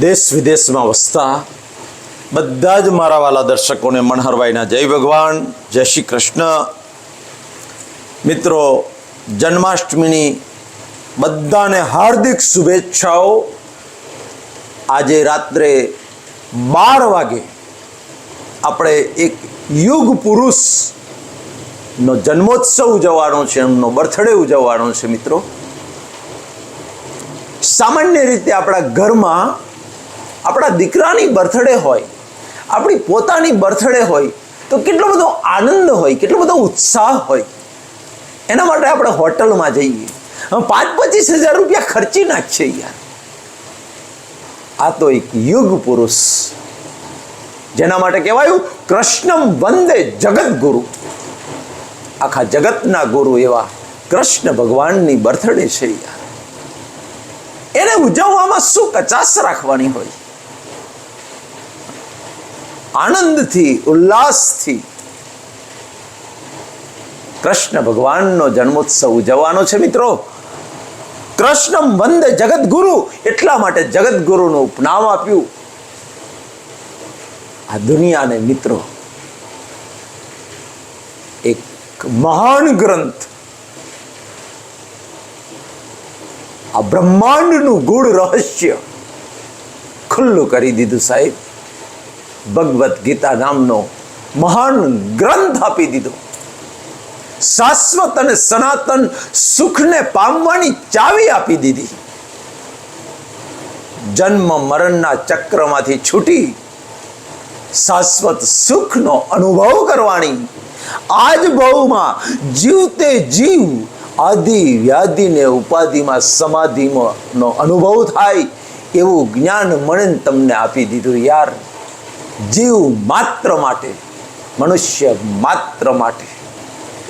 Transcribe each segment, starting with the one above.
દેશ વિદેશમાં વસતા બધા જ મારા વાલા દર્શકોને મનહરભાઈના જય ભગવાન, જય શ્રી કૃષ્ણ. મિત્રો, જન્માષ્ટમીની બધાને હાર્દિક શુભેચ્છાઓ. આજે રાત્રે બાર વાગે આપણે એક યુગ પુરુષનો જન્મોત્સવ ઉજવવાનો છે, એમનો બર્થડે ઉજવવાનો છે, મિત્રો. સામાન્ય રીતે આપણા ઘરમાં આપણા દીકરાની બર્થડે હોય, આપણી પોતાની બર્થડે હોય, તો કેટલો બધો આનંદ હોય, કેટલો બધો ઉત્સાહ હોય. એના માટે આપણે હોટલમાં જઈએ. પાંચ પચીસ હજાર રૂપિયા ખર્ચી નાખીએ યાર. આ તો એક યુગ પુરુષ. જેના માટે કહેવાયું, કૃષ્ણમ વંદે જગત ગુરુ આખા જગતના ગુરુ એવા કૃષ્ણ ભગવાનની બર્થડે છે યાર. એને ઉજવવામાં શું કચાશ રાખવાની હોય? આનંદથી, ઉલ્લાસથી. કૃષ્ણ ભગવાનનો જન્મોત્સવ ઉજવવાનો છે મિત્રો. કૃષ્ણ વંદે જગદગુરુ એટલા માટે જગદગુરુનું ઉપનામ આપ્યું. આ દુનિયાને મિત્રો, એક મહાન ગ્રંથ. આ બ્રહ્માંડનું ગુણ રહસ્ય ખુલ્લું કરી દીધું સાહેબ. ભગવદ્ ગીતા નામનો મહાન ગ્રંથ આપી દીધો. શાશ્વત અને સનાતન સુખને પામવાની ચાવી આપી દીધી. જન્મ મરણના ચક્રમાંથી છૂટી શાશ્વત સુખનો અનુભવ કરવાની. આજ ભવમાં જીવતે જીવ આદિ વ્યાધિને ઉપાધિમાં સમાધિમાં નો અનુભવ થાય એવું જ્ઞાન મને તમને આપી દીધું યાર. જીવ માત્ર માટે, મનુષ્ય માત્ર માટે.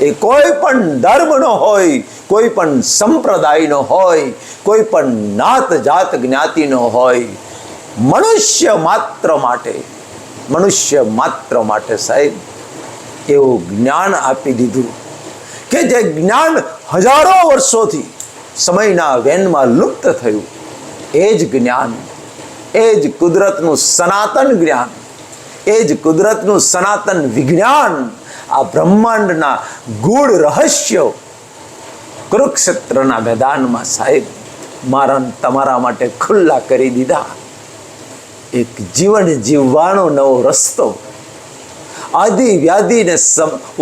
એ કોઈ પણ ધર્મનો હોય, કોઈ પણ સંપ્રદાયનો હોય, કોઈ પણ નાત જાત જ્ઞાતિનો હોય. મનુષ્ય માત્ર માટે, મનુષ્ય માત્ર માટે સાહેબ, એવું જ્ઞાન આપી દીધું કે જે જ્ઞાન હજારો વર્ષોથી સમયના વેનમાં લુપ્ત થયું. એ જ જ્ઞાન, એ જ કુદરતનું સનાતન જ્ઞાન એ જ કુદરતનું સનાતન વિજ્ઞાન, આ બ્રહ્માંડના ગૂઢ રહસ્યો કુરુક્ષેત્રના મેદાનમાં સાહેબ, મારા તમારા માટે ખુલ્લા કરી દીધા. એક જીવન જીવવાનો નવો રસ્તો, આદિ વ્યાધિને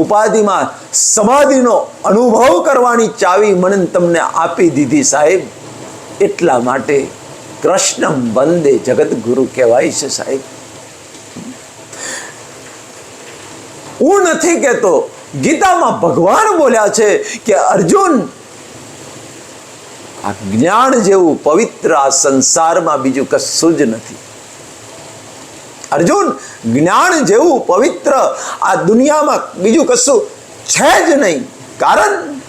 ઉપાધિમાં સમાધિનો અનુભવ કરવાની ચાવી મને તમને આપી દીધી સાહેબ. એટલા માટે કૃષ્ણ વંદે જગતગુરુ કહેવાય છે સાહેબ. હું નથી કહેતો. ગીતામાં ભગવાન બોલ્યા છે કે, અર્જુન, આ જ્ઞાન જેવું પવિત્ર આ સંસારમાં બીજું કશું જ નથી. અર્જુન, જ્ઞાન જેવું પવિત્ર આ દુનિયામાં બીજું કશું છે જ નહીં. કારણ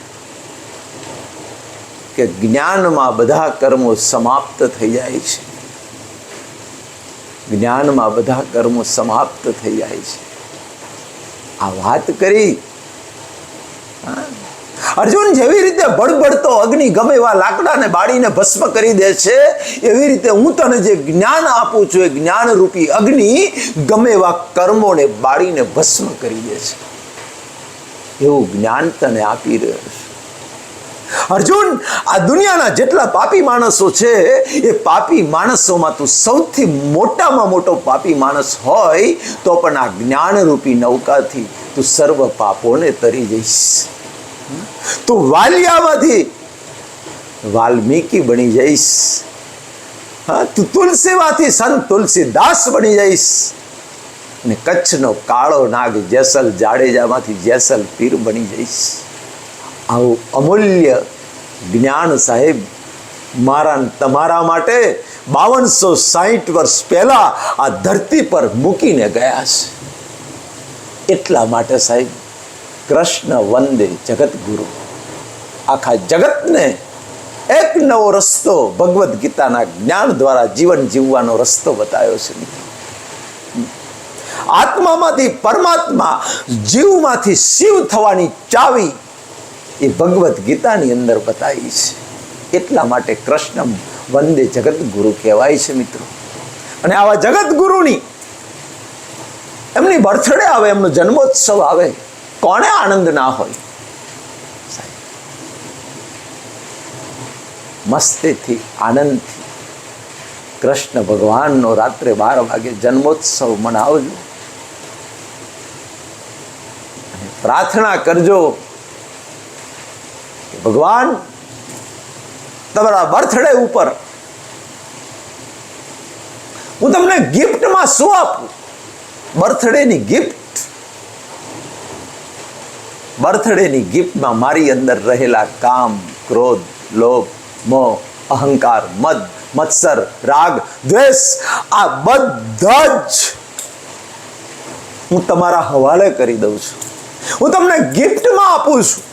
કે જ્ઞાનમાં બધા કર્મો સમાપ્ત થઈ જાય છે. જ્ઞાનમાં બધા કર્મો સમાપ્ત થઈ જાય છે. આ વાત કરી. અર્જુન જેવી રીતે બળબડતો અગ્નિ ગમે એવા લાકડાને બાળીને ભસ્મ કરી દે છે, એવી રીતે હું તને જે જ્ઞાન આપું છું, એ જ્ઞાન રૂપી અગ્નિ ગમે એવા કર્મોને બાળીને ભસ્મ કરી દે છે. એવું જ્ઞાન તને આપી રહ્યો છે. અર્જુન, આ દુનિયાના જેટલા પાપી માણસો છે, એ પાપી માણસોમાં તું સૌથી મોટામાં મોટો પાપી માણસ હોય, તો પણ આ જ્ઞાનરૂપી નૌકાથી તું સર્વ પાપોને તરી જઈશ. તું વાલિયામાંથી વાલ્મીકી બની જઈશ. હા, તું તુલસીમાંથી સંત તુલસીદાસ બની જઈશ. અને કચ્છનો કાળો નાગ જેસલ જાડેજામાંથી જેસલ પીર બની જઈશ. આવું અમૂલ્ય જ્ઞાન સાહેબ, મારા તમારા માટે બાવનસો સાહીઠ વર્ષ પહેલા આ ધરતી પર મૂકીને ગયા છે. એટલા માટે સાહેબ, કૃષ્ણ વંદે જગતગુરુ આખા જગતને એક નવો રસ્તો ભગવદ્ ગીતાના જ્ઞાન દ્વારા જીવન જીવવાનો રસ્તો બતાવ્યો છે. આત્મામાંથી પરમાત્મા જીવમાંથી શિવ થવાની ચાવી એ ભગવદ્ ગીતાની અંદર બતાવી છે. એટલા માટે કૃષ્ણ વંદે જગત ગુરુ કહેવાય છે મિત્રો. અને આવા જગતગુરુની એમની બર્થડે આવે, એમનો જન્મોત્સવ આવે કોને આનંદ ના હોય. મસ્તીથી, આનંદથી કૃષ્ણ ભગવાનનો રાત્રે બાર વાગે જન્મોત્સવ મનાવજો. પ્રાર્થના કરજો ભગવાન, તમારા બર્થડે ઉપર હું તમને ગિફ્ટમાં શું આપું? બર્થડેની ગિફ્ટ. બર્થડેની ગિફ્ટમાં મારી અંદર રહેલા કામ, ક્રોધ, લોભ, મોહ, અહંકાર, મદ, મત્સર, રાગ, દ્વેષ, આ બધા જ હું તમારા હવાલે કરી દઉં છું. હું તમને ગિફ્ટમાં આપું છું.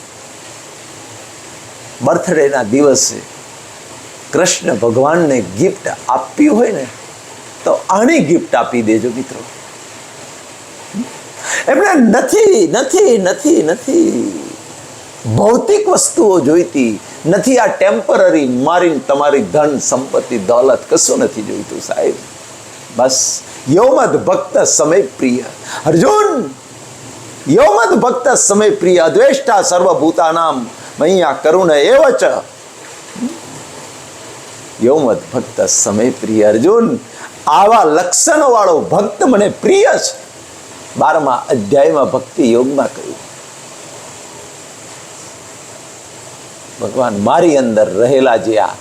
બર્થડેના દિવસે કૃષ્ણ ભગવાનને ગિફ્ટ આપવી હોય ને, તો આની ગિફ્ટ આપી દેજો મિત્રો. એમણે નથી નથી નથી નથી. ભૌતિક વસ્તુઓ જોઈતી નથી, આ ટેમ્પરરી મારી તમારી ધન સંપત્તિ દોલત કશું નથી જોઈતું સાહેબ. બસ, યોમદ ભક્ત સમય પ્રિય. અર્જુન, યોમદ ભક્ત સમય પ્રિય. અદ્વેષ્ટા સર્વભૂતાનામ. મૈયા કરુણ એવ ચ યૌમદ ભક્ત સમય પ્રિય અર્જુન, આવા લક્ષણો વાળો ભક્ત મને પ્રિય છે. બારમા અધ્યાયમાં ભક્તિ યોગમાં કહ્યું. ભગવાન મારી અંદર રહેલા જે આ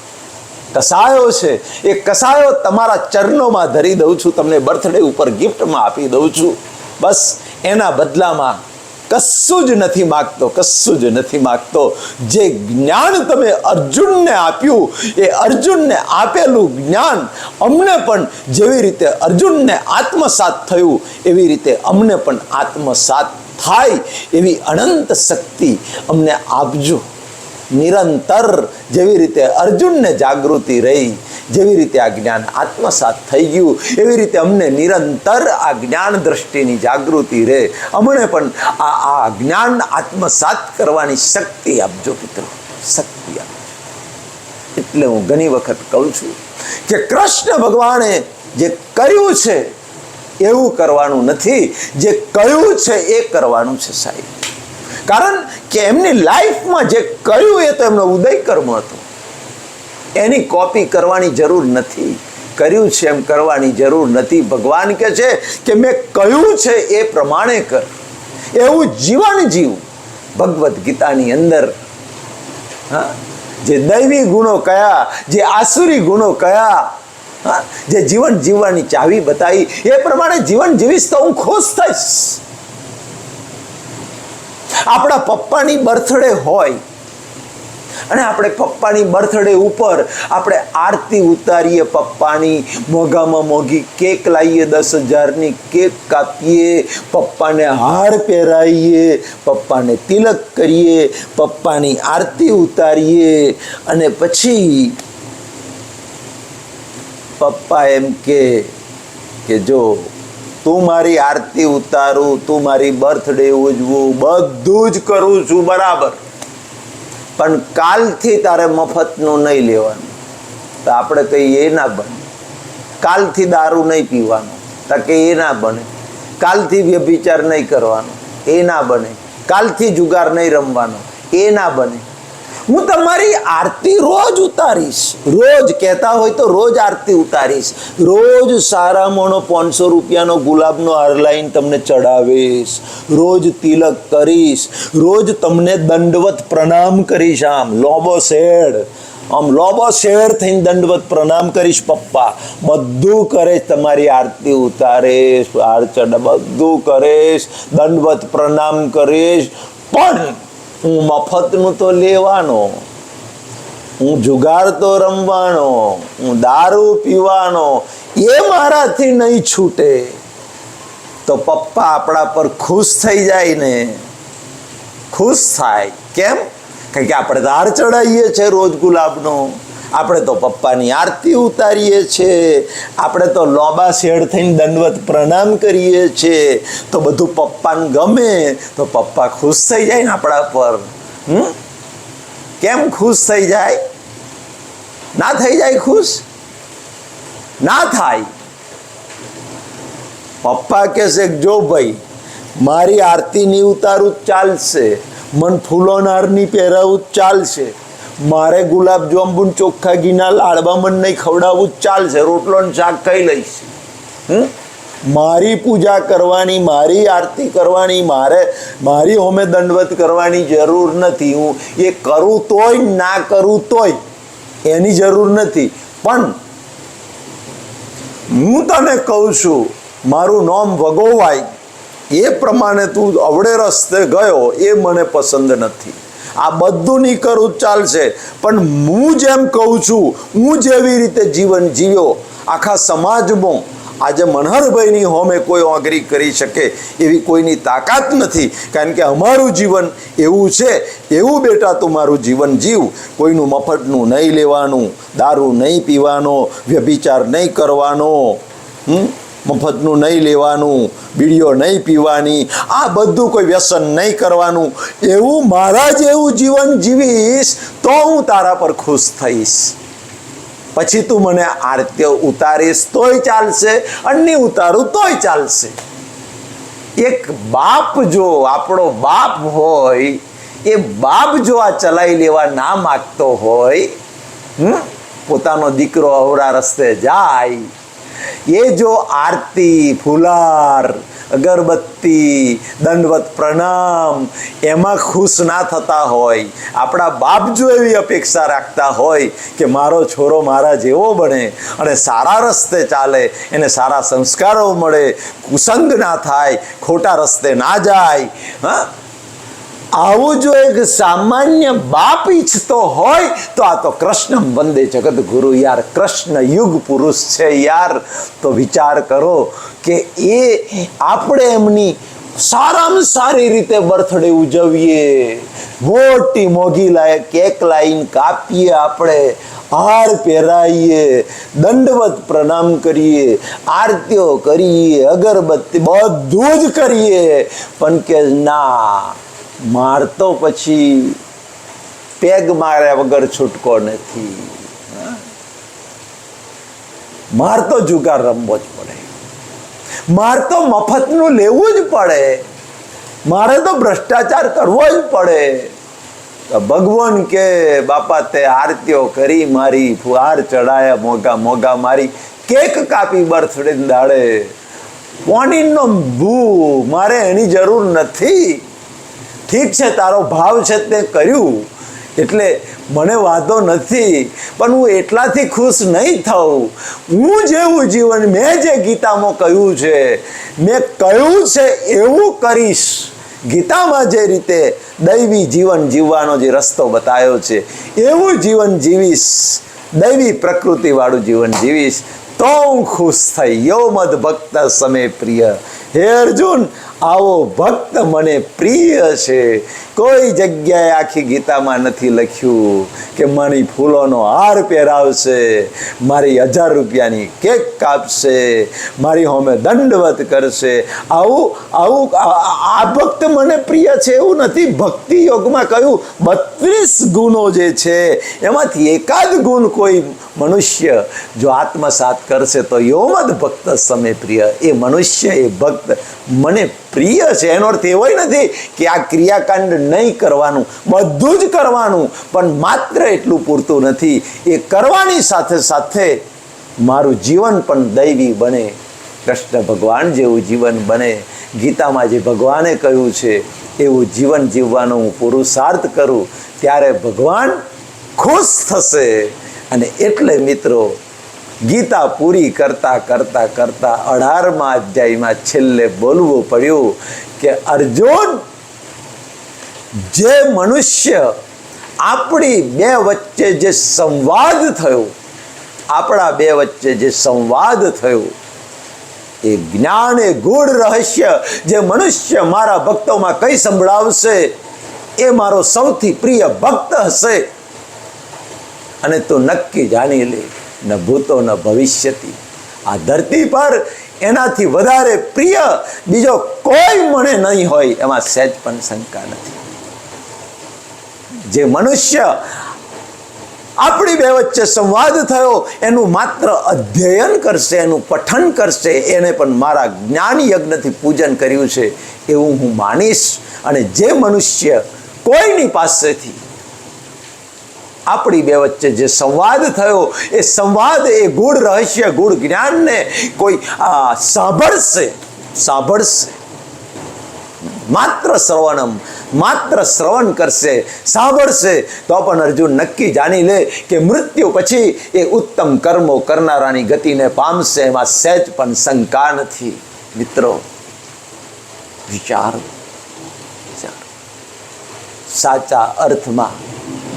કસાયો છે, એ કસાયો તમારા ચરણોમાં ધરી દઉં છું, તમને બર્થડે ઉપર ગિફ્ટમાં આપી દઉં છું. બસ એના બદલામાં કશું જ નથી માગતો, કશું જ નથી માગતો. જે જ્ઞાન તમે અર્જુનને આપ્યું, એ અર્જુનને આપેલું જ્ઞાન અમને પણ જેવી રીતે અર્જુનને આત્મસાત થયું, એવી રીતે અમને પણ આત્મસાત થાય એવી અનંત શક્તિ અમને આપજો. નિરંતર જેવી રીતે અર્જુનને જાગૃતિ રહી જેવી રીતે આ જ્ઞાન આત્મસાત થઈ ગયું, એવી રીતે અમને નિરંતર આ જ્ઞાન દ્રષ્ટિની જાગૃતિ રહે. અમને પણ આ આ જ્ઞાન આત્મસાત કરવાની શક્તિ આપજો મિત્રો શક્તિ આપજો. એટલે હું ઘણી વખત કહું છું કે કૃષ્ણ ભગવાને જે કર્યું છે એવું કરવાનું નથી, જે કહ્યું છે એ કરવાનું છે સાહેબ. કારણ કે એમની લાઈફમાં જે કહ્યું એ તો એમનો ઉદય કર્મ હતો. એની કોપી કરવાની જરૂર નથી. કર્યું છે એમ કરવાની જરૂર નથી. ભગવાન કે છે કે મેં કહ્યું છે એ પ્રમાણે કર. એવું જીવન જીવ. ભગવદ્ ગીતાની અંદર, હા, જે દૈવી ગુણો કયા, જે આસુરી ગુણો કયા જે જીવન જીવવાની ચાવી બતાવી, એ પ્રમાણે જીવન જીવીશ તો હું ખુશ થઈશ. આપણા પપ્પાની બર્થડે હોય અને આપણે પપ્પાની બર્થડે ઉપર આપણે આરતી ઉતારીએ પપ્પાની, મોંઘામાં મોંઘી કેક લાવીએ, દસ હજારની કેક કાપીએ, પપ્પાને હાર પહેરાવીએ, પપ્પાને તિલક કરીએ, પપ્પાની આરતી ઉતારીએ અને પછી પપ્પા એમ કે કે જો તું મારી આરતી ઉતારું, તું મારી બર્થડે ઉજવું, બધું જ કરું છું બરાબર. પણ કાલથી તારે મફતનું નહીં લેવાનું. તો આપણે કહીએ એ ના બને. કાલથી દારૂ નહીં પીવાનું. તો કે એ ના બને. કાલથી વ્યભિચાર નહીં કરવાનો. એ ના બને. કાલથી જુગાર નહીં રમવાનો. એ ના બને. હું તમારી આરતી રોજ ઉતારીશ. રોજ કહેતા હોય તો રોજ આરતી ઉતારીશ. રોજ સારામાંનો પાંચસો રૂપિયાનો ગુલાબનો હાર લાઈન તમને ચડાવીશ. રોજ તિલક કરીશ. રોજ તમને દંડવત પ્રણામ કરીશ આમ. લોબો શેડ આમ લોબો શેર થઈને દંડવત પ્રણામ કરીશ પપ્પા. બધું કરીશ તમારી આરતી ઉતારીશ. હાર ચડા બધું કરીશ. દંડવત પ્રણામ કરીશ. પણ હું મફતનું તો લેવાનો, હું જુગાર તો રમવાનો, હું દારૂ પીવાનો, એ મારાથી નહીં છૂટે. તો પપ્પા આપણા પર ખુશ થઈ જાય ને. ખુશ થાય. કેમ? કારણ કે આપણે ધાર ચડાવીએ છીએ રોજ ગુલાબનો. આપણે તો પપ્પાની આરતી ઉતારીએ છીએ આપણે તો લોબા શેડ થઈને દંડવત પ્રણામ કરીએ છીએ તો બધું પપ્પાને ગમે તો પપ્પા ખુશ થઈ જાય ને આપણા પર. હમ? કેમ ખુશ થઈ જાય? ના થઈ જાય ખુશ? ના થાય. પપ્પા કહેશે જો ભાઈ, મારી આરતી ની ઉતારું ચાલશે. મન ફૂલોના હારની પહેરાવું ચાલશે. મારે ગુલાબ જાંબુ ને ચોખ્ખા ઘીના લાડવા મન નહીં ખવડાવવું ચાલશે રોટલો શાક ખાઈ લઈશ. હમ? મારી પૂજા કરવાની, મારી આરતી કરવાની, મારે, મારી હોમે દંડવત કરવાની જરૂર નથી. હું એ કરું તોય ના કરું તોય એની જરૂર નથી. પણ હું તને કહું છું, મારું નામ વગોવાય એ પ્રમાણે તું અવળે રસ્તે ગયો, એ મને પસંદ નથી. આ બધું નીકર ઉચ્ચાલ છે. પણ હું જેમ કહું છું, હું જેવી રીતે જીવન જીવ્યો. આખા સમાજમાં આજે મનહરભાઈની હોમે કોઈ ઓગરી કરી શકે એવી કોઈની તાકાત નથી. કારણ કે અમારું જીવન એવું છે, એવું બેટા તું મારું જીવન જીવ. કોઈનું મફતનું નહીં લેવાનું, દારૂ નહીં પીવાનો, વ્યભિચાર નહીં કરવાનો. હમ? મફતનું નહીં લેવાનું, બીડીઓ નહીં પીવાની, આ બધું કોઈ વ્યસન નહીં કરવાનું. એવું મારા જેવું જીવન જીવીશ તો હું તારા પર ખુશ થઈશ. પછી તું મને આરત્ય ઉતારીશ, તોય ચાલશે અન્ય ઉતારું, તોય ચાલશે. એક બાપ જો આપણો બાપ હોય, એ બાપ જો આ ચલાવી લેવા ના માગતો હોય પોતાનો દીકરો અવરા રસ્તે જાય એ જો આરતી, ફુલાર, અગરબત્તી, દંડવત પ્રણામ, એમાં ખુશ ના થતા હોય, આપણા બાપ જો એવી અપેક્ષા રાખતા હોય કે મારો છોરો મારા જેવો બને અને સારા રસ્તે ચાલે, એને સારા સંસ્કારો મળે, કુસંગ ના થાય, ખોટા રસ્તે ના જાય, હા? આવું જો એક સામાન્ય બાપ ઈચ્છતો હોય, તો આ તો કૃષ્ણ વંદે જગત ગુરુ યાર, કૃષ્ણ યુગ પુરુષ છે યાર. તો વિચાર કરો કે એ આપણે એમની સારામાં સારી રીતે બર્થડે ઉજવીએ. મોટી મોગી લાય કેક લાઈન કાપીએ આપણે, હાર પહેરાઈએ, દંડવત પ્રણામ કરીએ, આરતીઓ કરીએ, અગરબત્તી બધું જ કરીએ. પણ કે ના માર તો પછી પેગ માર્યા વગર છૂટકો નથી. મારતો જુગાર રમવો જ પડે. મારતો મફતનું લેવું જ પડે. મારે તો ભ્રષ્ટાચાર કરવો જ પડે. ભગવાન કે, બાપા, તે આરતીઓ કરી, મારી ફુહાર ચડાયા, મોગા મોગા, મારી કેક કાપી બર્થડે દાડે. પોણીનો ભૂ મારે એની જરૂર નથી. ઠીક છે, તારો ભાવ છે તે કર્યું. એટલે મને વાંધો નથી, પણ હું એટલાથી ખુશ નહીં થઉં. હું જેવું જીવન મેં જે ગીતામાં કહ્યું છે, મેં કહ્યું છે એવું કરીશ. ગીતામાં જે રીતે દૈવી જીવન જીવવાનો જે રસ્તો બતાવ્યો છે, એવું જીવન જીવીશ. દૈવી પ્રકૃતિવાળું જીવન જીવીશ. તો હું ખુશ થઈ. યો મદ ભક્ત સમે પ્રિય. હે અર્જુન આવો ભક્ત મને પ્રિય છે. કોઈ જગ્યાએ આખી ગીતામાં નથી લખ્યું કે મારી ફૂલોનો હાર પહેરાવશે, મારી હજાર રૂપિયાની કેક કાપશે, મારી હોમે દંડવત કરશે. આવું આવું, આ- ભક્ત મને પ્રિય છે એવું નથી. ભક્તિ યોગમાં કહ્યું બત્રીસ ગુણો જે છે, એમાંથી એકાદ ગુણ કોઈ મનુષ્ય જો આત્મસાત કરશે તો યોમદ ભક્ત સમે પ્રિય. એ મનુષ્ય, એ ભક્ત મને પ્રિય છે. એનો અર્થ એવો નથી કે આ ક્રિયાકાંડ નહીં કરવાનું. બધું જ કરવાનું. પણ માત્ર એટલું પૂરતું નથી. એ કરવાની સાથે સાથે મારું જીવન પણ દૈવી બને. કૃષ્ણ ભગવાન જેવું જીવન બને. ગીતામાં જે ભગવાને કહ્યું છે, એવું જીવન જીવવાનો હું પુરુષાર્થ કરું. ત્યારે ભગવાન ખુશ થશે. અને એટલે મિત્રો ગીતા પૂરી કરતા કરતા કરતા અઢારમા અધ્યાયમાં છેલ્લે બોલવું પડ્યું કે અર્જુન, જે મનુષ્ય આપણી બે વચ્ચે જે સંવાદ થયો, આપણા બે વચ્ચે જે સંવાદ થયો, એ જ્ઞાન એ ગૂઢ રહસ્ય જે મનુષ્ય મારા ભક્તોમાં કઈ સંભળાવશે, એ મારો સૌથી પ્રિય ભક્ત હશે. અને તું નક્કી જાણી લે. ન ભૂતો ન ભવિષ્યથી આ ધરતી પર એનાથી વધારે પ્રિય બીજો કોઈ મને નહીં હોય એમાં સહેજ પણ શંકા નથી. જે મનુષ્ય આપણી બે વચ્ચે સંવાદ થયો, એનું માત્ર અધ્યયન કરશે, એનું પઠન કરશે, એને પણ મારા જ્ઞાન યજ્ઞથી પૂજન કર્યું છે, એવું હું માનીશ. અને જે મનુષ્ય કોઈની પાસેથી આપણી બે વચ્ચે જે સંવાદ થયો, એ સંવાદ એ ગુણ રહસ્ય ગુણ જ્ઞાનને કોઈ સાંભળશે સાંભળશે. માત્ર શ્રવણમ, માત્ર શ્રવણ કરશે, સાંભળશે. તો પણ અર્જુન નક્કી જાણી લે કે મૃત્યુ પછી એ ઉત્તમ કર્મો કરનારાની ગતિને પામશે, એમાં સહેજ પણ શંકા નથી. મિત્રો વિચાર. સાચા અર્થમાં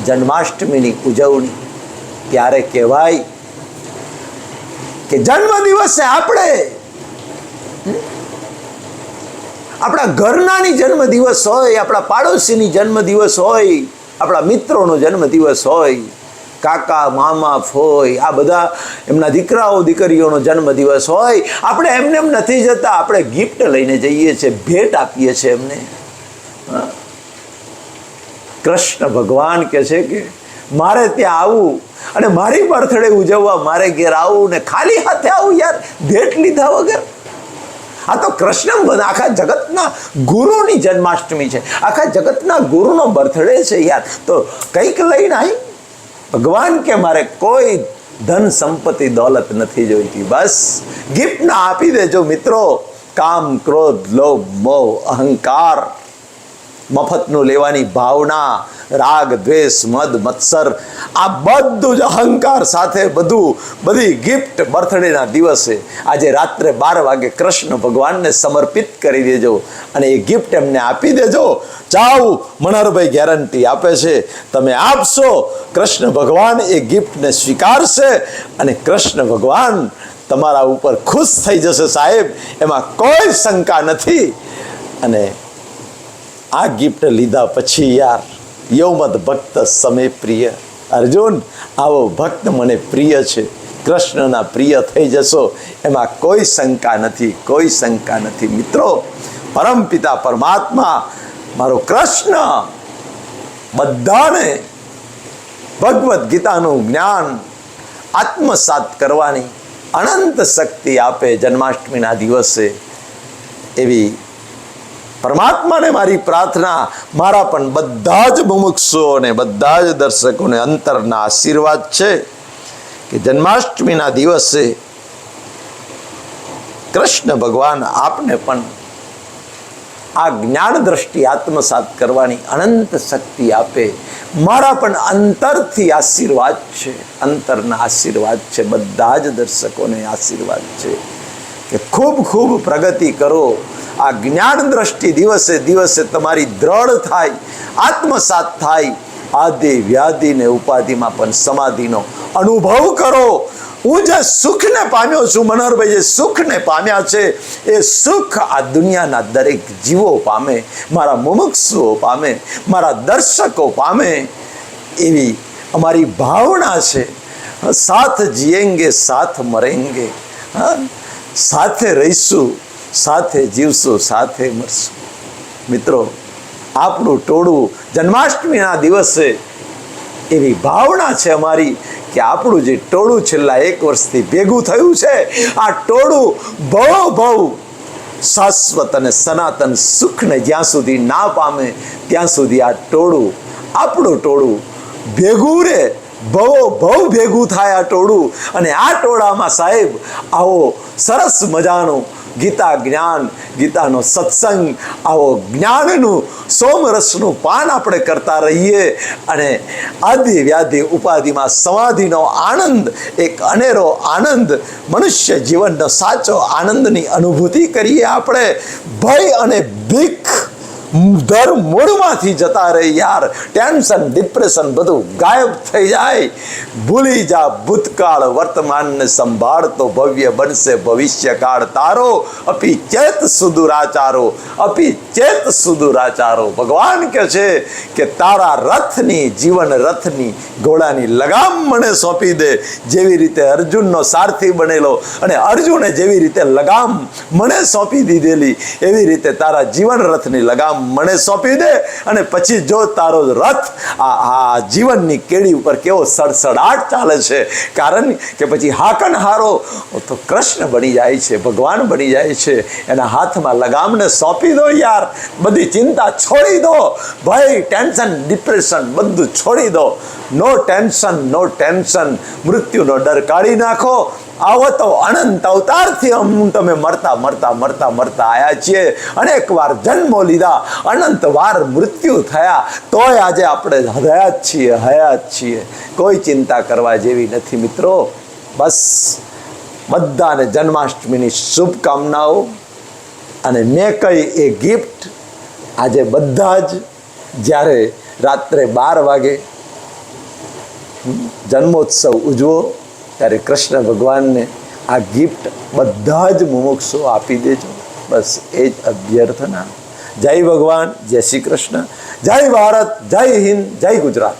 જન્માષ્ટમીની ઉજવણી ત્યારે કહેવાય કે જન્મ દિવસે આપણે આપણા ઘરનાની જન્મ દિવસ હોય, આપણા પાડોશીની જન્મ દિવસ હોય, આપણા મિત્રોનો જન્મ દિવસ હોય, કાકા, મામા ફોય આ બધા એમના દીકરાઓ, દીકરીઓનો જન્મ દિવસ હોય આપણે એમને એમ નથી જતા, આપણે ગિફ્ટ લઈને જઈએ છીએ, ભેટ આપીએ છીએ એમને. કૃષ્ણ ભગવાન કે છે કે મારે ત્યાં આવું અને મારી બર્થડે ઉજવવા મારે ઘેર આવું ને ખાલી હાથે આવું યાર, ભેટ લીધા વગર? આ તો કૃષ્ણ આખા જગતના ગુરુની જન્માષ્ટમી છે. આખા જગતના ગુરુનો બર્થડે છે યાર. તો કંઈક લઈને આવી ભગવાન કે મારે કોઈ ધન સંપત્તિ દોલત નથી જોઈતી. બસ ગિફ્ટ ના આપી દેજો મિત્રો. કામ, ક્રોધ, લોભ, મોહ, અહંકાર. મફતનું લેવાની ભાવના, રાગ, દ્વેષ, મદ, મત્સર, આ બધું જ અહંકાર સાથે બધું, બધી ગિફ્ટ બર્થડેના દિવસે આજે રાત્રે બાર વાગે કૃષ્ણ ભગવાનને સમર્પિત કરી દેજો અને એ ગિફ્ટ એમને આપી દેજો. ચાવ મનહરભાઈ ગેરંટી આપે છે. તમે આપશો, કૃષ્ણ ભગવાન એ ગિફ્ટને સ્વીકારશે અને કૃષ્ણ ભગવાન તમારા ઉપર ખુશ થઈ જશે સાહેબ. એમાં કોઈ શંકા નથી. અને આ ગિફ્ટ લીધા પછી યાર યૌમદ ભક્ત સમે પ્રિય. અર્જુન, આવો ભક્ત મને પ્રિય છે. કૃષ્ણના પ્રિય થઈ જશો. એમાં કોઈ શંકા નથી, કોઈ શંકા નથી. મિત્રો પરમપિતા પરમાત્મા, મારો કૃષ્ણ, બધાને ભગવદ્ ગીતાનું જ્ઞાન આત્મસાત કરવાની અનંત શક્તિ આપે જન્માષ્ટમીના દિવસે એવી પરમાત્માને મારી પ્રાર્થના, મારા પણ બધા જ મુમુક્ષુઓને બધા જ દર્શકોને અંતરના આશીર્વાદ છે કે જન્માષ્ટમીના દિવસે કૃષ્ણ ભગવાન આપને પણ આ જ્ઞાન દ્રષ્ટિ આત્મસાત કરવાની અનંત શક્તિ આપે. મારા પણ અંતરથી આશીર્વાદ છે, અંતરના આશીર્વાદ છે, બધા જ દર્શકોને આશીર્વાદ છે કે ખૂબ ખૂબ પ્રગતિ કરો. આ જ્ઞાન દ્રષ્ટિ દિવસે દિવસે તમારી દ્રઢ થાય, આત્મસાત થાય, આદિ વ્યાધિ ને ઉપાધિમાં પણ સમાધિનો અનુભવ કરો. હું જે સુખને પામ્યો છું, મનોહરભાઈ જે સુખને પામ્યા છે, એ સુખ આ દુનિયાના દરેક જીવો પામે, મારા મુમુક્ષુઓ પામે, મારા દર્શકો પામે. એવી અમારી ભાવના છે. સાથ જીએંગે, સાથ મરેંગે. હા? સાથે રહીશું. સાથે જીવશું, સાથે મરશું. મિત્રો, આપણું ટોળું જન્માષ્ટમીના દિવસે એવી ભાવના છે અમારી કે આપણું જે ટોળું છેલ્લા એક વર્ષથી ભેગું થયું છે, આ ટોળું ભવ ભવ શાશ્વત અને સનાતન સુખને જ્યાં સુધી ના પામે, ત્યાં સુધી આ ટોળું, આપણું ટોળું ભેગું રે ભવો ભવ ભેગું થાય આ ટોળું. અને આ ટોળામાં સાહેબ, આવો સરસ મજાનું ગીતા જ્ઞાન, ગીતાનો સત્સંગ, આવો જ્ઞાનનું સોમરસનું પાન આપણે કરતા રહીએ અને આદિ વ્યાધિ ઉપાધિમાં સમાધિનો આનંદ, એક અનેરો આનંદ, મનુષ્ય જીવનનો સાચો આનંદની અનુભૂતિ કરીએ આપણે. ભય અને ભીખ દર મૂળમાંથી જતા રહે યાર. ટેન્શન ડિપ્રેશન બધું ગાયબ થઈ જાય. ભૂલી જા, ભૂતકાળ વર્તમાનને સંભાળતો ભવ્ય બનશે ભવિષ્યકાળ તારો. અપી ચેત સુદુરાચારો અપી ચેત સુદુરાચારો ભગવાન કે છે કે તારા રથની, જીવન રથની ઘોડાની લગામ મને સોંપી દે. જેવી રીતે અર્જુનનો સારથી બનેલો અને અર્જુને જેવી રીતે લગામ મને સોંપી દીધેલી, એવી રીતે તારા જીવન રથની લગામ મને સોંપી દે અને પછી જો તારો રથ આ આ જીવનની કેડી ઉપર કેવો સડસડાટ ચાલે છે. કારણ કે પછી હાકન હારો તો કૃષ્ણ બની જાય છે, ભગવાન બની જાય છે. એના હાથમાં લગામને સોંપી દો યાર. બધી ચિંતા છોડી દો. ભય, ટેન્શન, ડિપ્રેશન બધું છોડી દો. No tension no tension. મૃત્યુનો ડર કાઢી નાખો. આવો તો અનંત અવતારથી હું તમે મરતા મરતા મરતા મરતા આવ્યા છીએ. અનેક વાર જન્મો લીધા અનંત વાર મૃત્યુ થયા. તોય આજે આપણે હયાત છીએ હયાત છીએ. કોઈ ચિંતા કરવા જેવી નથી મિત્રો. બસ બધાને જન્માષ્ટમીની શુભકામનાઓ અને મેં કહી એ ગિફ્ટ આજે બધા જ જ્યારે રાત્રે બાર વાગે જન્મોત્સવ ઉજવો ત્યારે કૃષ્ણ ભગવાનને આ ગિફ્ટ બધા જ મુમુક્ષો આપી દેજો. બસ એ જ અભ્યર્થના. જય ભગવાન, જય શ્રી કૃષ્ણ. જય ભારત, જય હિન્દ, જય ગુજરાત.